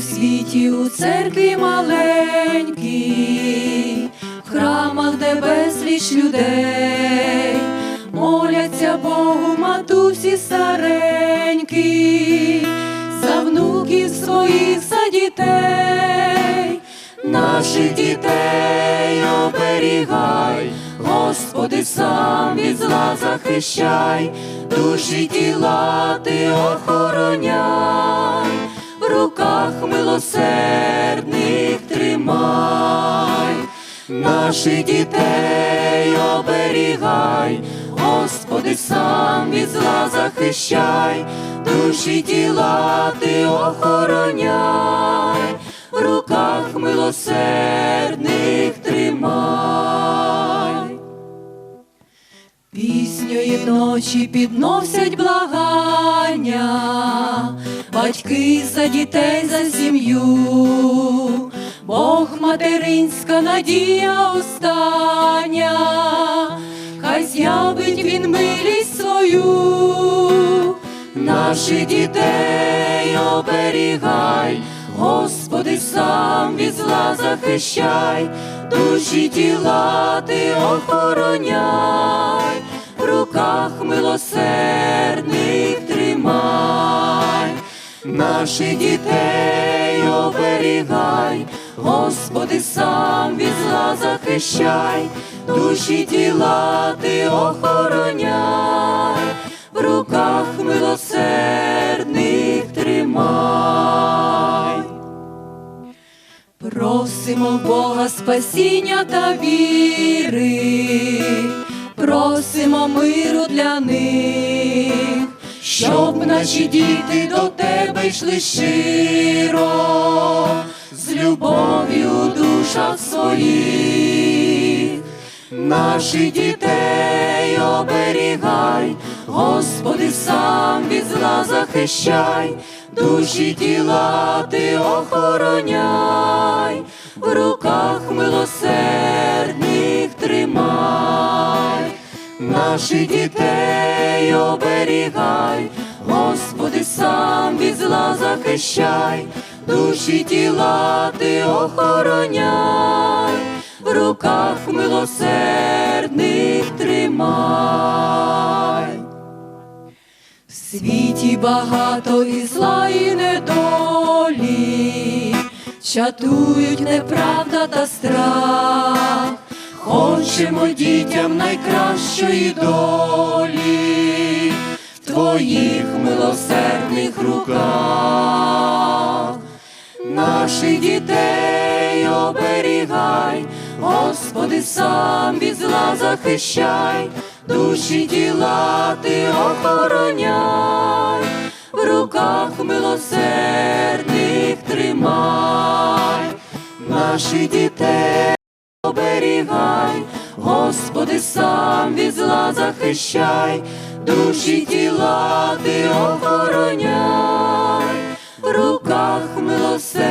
світі у церкві маленькій, в храмах, де безліч людей, моляться Богу матусі старенькі, за внуків своїх за дітей, наших дітей оберігай, Господи, сам від зла захищай, душі тіла ти милосердних тримай, наших дітей оберігай, Господи, сам від зла захищай, душі тіла ти охороняй, в руках милосердних ночі підносять благання, батьки за дітей, за сім'ю, Бог материнська надія остання, хай з'явить він милість свою, наших дітей оберігай, Господи, сам від зла захищай, душі тіла ти охороняй, руках милосердних тримай, наших дітей оберігай, Господи, сам від зла захищай, душі тіла ти охороняй, в руках милосердних тримай. Просимо Бога спасіння та віри, наші діти до тебе йшли щиро, з любов'ю у душах своїх, наших дітей оберігай, Господи, сам від зла захищай, душі тіла ти охороняй, в руках милосердних тримай, наших дітей оберігай, Господи, сам від зла захищай, душі тіла ти охороняй, в руках милосердних тримай. В світі багато і зла і недолі, чатують неправда та страх, хочемо дітям найкращої долі, твоїх милосердних руках, наших дітей оберігай, Господи, сам від зла захищай, душі тіла ти охороняй, в руках милосердних тримай, наших дітей оберігай, Господи, сам від зла захищай, душі тіла ти охороняй, в руках милосердних